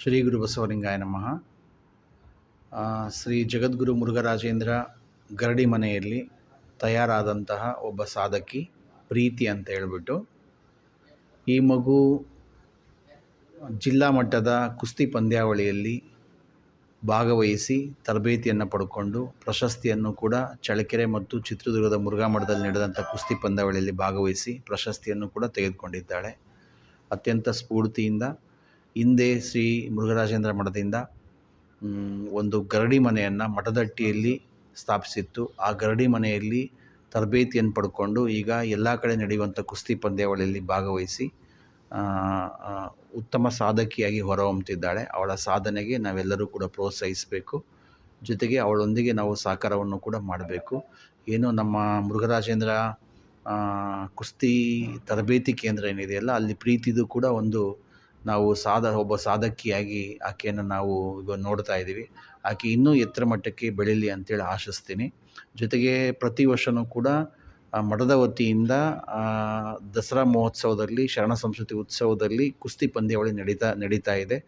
ಶ್ರೀ ಗುರು ಬಸವಲಿಂಗಾಯ ನಮಃ. ಶ್ರೀ ಜಗದ್ಗುರು ಮುರುಘರಾಜೇಂದ್ರ ಗರಡಿ ಮನೆಯಲ್ಲಿ ತಯಾರಾದಂತಹ ಒಬ್ಬ ಸಾಧಕಿ ಪ್ರೀತಿ ಅಂತ ಹೇಳ್ಬಿಟ್ಟು ಈ ಮಗು ಜಿಲ್ಲಾ ಮಟ್ಟದ ಕುಸ್ತಿ ಪಂದ್ಯಾವಳಿಯಲ್ಲಿ ಭಾಗವಹಿಸಿ ತರಬೇತಿಯನ್ನು ಪಡ್ಕೊಂಡು ಪ್ರಶಸ್ತಿಯನ್ನು ಕೂಡ ಚಳ್ಳಕೆರೆ ಮತ್ತು ಚಿತ್ರದುರ್ಗದ ಮುರುಘಾ ಮಠದಲ್ಲಿ ನಡೆದಂಥ ಕುಸ್ತಿ ಪಂದ್ಯಾವಳಿಯಲ್ಲಿ ಭಾಗವಹಿಸಿ ಪ್ರಶಸ್ತಿಯನ್ನು ಕೂಡ ತೆಗೆದುಕೊಂಡಿದ್ದಾಳೆ. ಅತ್ಯಂತ ಸ್ಫೂರ್ತಿಯಿಂದ ಹಿಂದೆ ಶ್ರೀ ಮೃಗರಾಜೇಂದ್ರ ಮಠದಿಂದ ಒಂದು ಗರಡಿ ಮನೆಯನ್ನು ಮಠದಟ್ಟಿಯಲ್ಲಿ ಸ್ಥಾಪಿಸಿತ್ತು. ಆ ಗರಡಿ ಮನೆಯಲ್ಲಿ ತರಬೇತಿಯನ್ನು ಪಡ್ಕೊಂಡು ಈಗ ಎಲ್ಲ ಕಡೆ ನಡೆಯುವಂಥ ಕುಸ್ತಿ ಪಂದ್ಯಾವಳಿಯಲ್ಲಿ ಭಾಗವಹಿಸಿ ಉತ್ತಮ ಸಾಧಕಿಯಾಗಿ ಹೊರಹೊಮ್ಮುತ್ತಿದ್ದಾಳೆ ಅವಳ ಸಾಧನೆಗೆ ನಾವೆಲ್ಲರೂ ಕೂಡ ಪ್ರೋತ್ಸಾಹಿಸಬೇಕು. ಜೊತೆಗೆ ಅವಳೊಂದಿಗೆ ನಾವು ಸಹಕಾರವನ್ನು ಕೂಡ ಮಾಡಬೇಕು. ಏನು ನಮ್ಮ ಮೃಗರಾಜೇಂದ್ರ ಕುಸ್ತಿ ತರಬೇತಿ ಕೇಂದ್ರ ಏನಿದೆಯಲ್ಲ, ಅಲ್ಲಿ ಪ್ರೀತಿದು ಕೂಡ ಒಂದು ನಾವು ಸಾಧ, ಒಬ್ಬ ಸಾಧಕಿಯಾಗಿ ಆಕೆಯನ್ನು ನಾವು ಈಗ ನೋಡ್ತಾ ಇದ್ದೀವಿ. ಆಕೆ ಇನ್ನೂ ಎತ್ತರ ಮಟ್ಟಕ್ಕೆ ಬೆಳೀಲಿ ಅಂತೇಳಿ ಆಶಿಸ್ತೀನಿ. ಜೊತೆಗೆ ಪ್ರತಿ ವರ್ಷವೂ ಕೂಡ ಮಠದ ವತಿಯಿಂದ ದಸರಾ ಮಹೋತ್ಸವದಲ್ಲಿ, ಶರಣ ಸಂಸ್ಕೃತಿ ಉತ್ಸವದಲ್ಲಿ ಕುಸ್ತಿ ಪಂದ್ಯಾವಳಿ ನಡೀತಾ ನಡೀತಾ ಇದೆ.